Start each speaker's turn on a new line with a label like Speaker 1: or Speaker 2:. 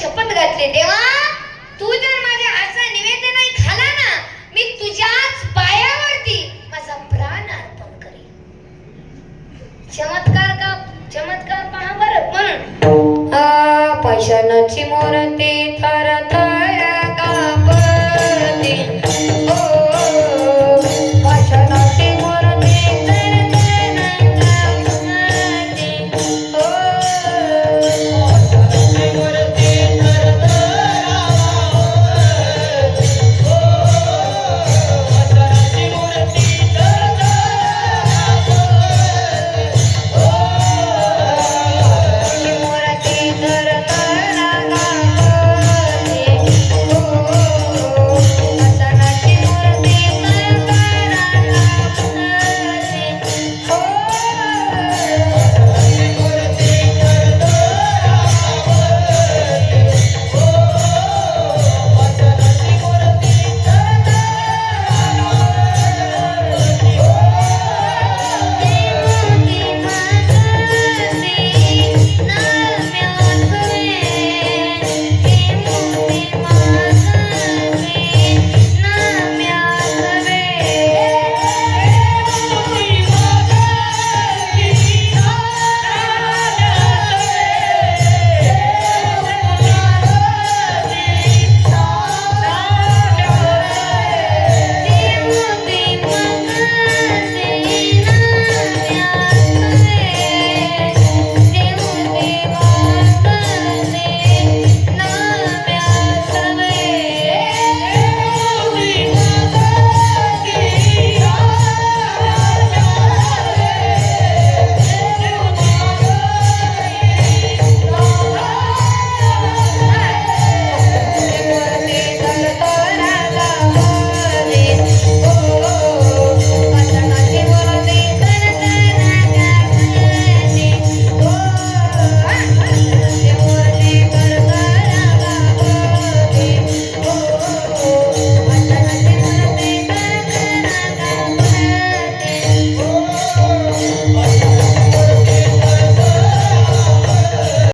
Speaker 1: शपथ घातली. देवा तू जर माझ्या हातचा निवेदन नाही खाला ना मी तुझ्याच पायावरती माझा प्राण अर्पण करेन. चमत्कार का चमत्कार पहा बरं. म्हणून पैशानाची मोरते थर थर